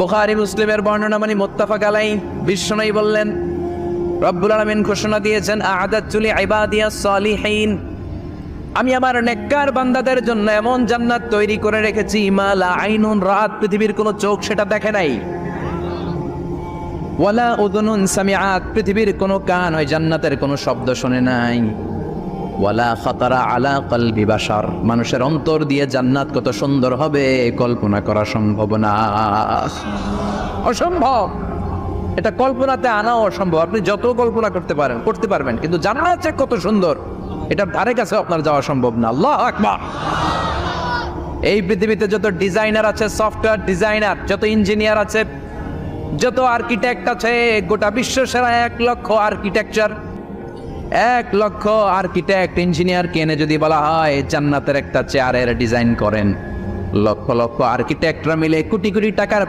বুখারি মুসলিমের বর্ণনা মানে মোত্তাফাক আলাই বিশ্বনয়ী বললেন, রব্বুল আলমিন ঘোষণা দিয়েছেন আহাদাতুলি ইবাদিয়াস সালিহিন। আমি আমার নেককার বান্দাদের জন্য এমন জান্নাত তৈরি করে রেখেছি মালা আইনুন রাত পৃথিবীর কোনো চোখ সেটা দেখে নাই। ওয়ালা উদুনুন সামিআত, পৃথিবীর কোনো কান হয় জান্নাতের কোনো শব্দ শুনে নাই। ওয়ালা খাতারা আলা কলবি বাশার। মানুষের অন্তর দিয়ে জান্নাত কত সুন্দর হবে, কল্পনা করা সম্ভব না। অসম্ভব। এটা কল্পনাতে আনাও অসম্ভব। আপনি যত কল্পনা করতে পারেন, করতে পারবেন, কিন্তু জান্নাত যে কত সুন্দর এটা ধারে কাছে আপনার যাওয়া সম্ভব না। আল্লাহ আকবার। এই পৃথিবীতে যত ডিজাইনার আছে, সফটওয়্যার ডিজাইনার, যত ইঞ্জিনিয়ার আছে, যত আর্কিটেক্ট আছে, গোটা বিশ্ব সেরা এক লক্ষ আর্কিটেকচার। এক লক্ষ আর্কিটেক্ট, ইঞ্জিনিয়ার কেনে যদি বলা হয়, জান্নাতের একটা চেয়ারের ডিজাইন করেন। লক্ষ লক্ষ আর্কিটেক্টরা মিলে কোটি কোটি টাকার